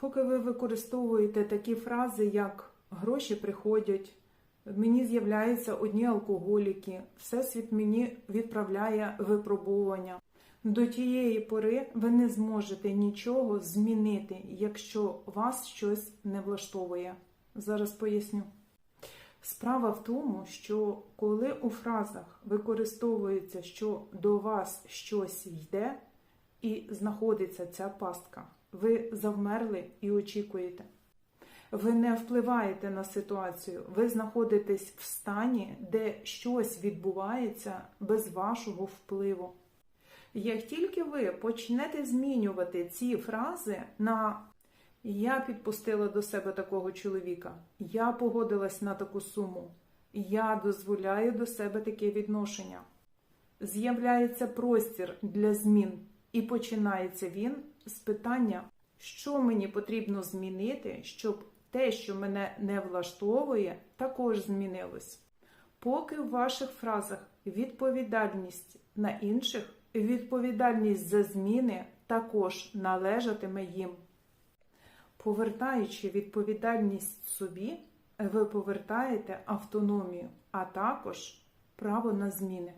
Поки ви використовуєте такі фрази, як гроші приходять, мені з'являються одні алкоголіки, всесвіт мені відправляє випробування. До тієї пори ви не зможете нічого змінити, якщо вас щось не влаштовує. Зараз поясню. Справа в тому, що коли у фразах використовується, що до вас щось йде, і знаходиться ця пастка, ви завмерли і очікуєте. Ви не впливаєте на ситуацію, ви знаходитесь в стані, де щось відбувається без вашого впливу. Як тільки ви почнете змінювати ці фрази на я підпустила до себе такого чоловіка, я погодилась на таку суму, я дозволяю до себе таке відношення, з'являється простір для змін, і починається він з питання, що мені потрібно змінити, щоб те, що мене не влаштовує, також змінилось. Поки в ваших фразах відповідальність на інших, відповідальність за зміни також належатиме їм. Повертаючи відповідальність собі, ви повертаєте автономію, а також право на зміни.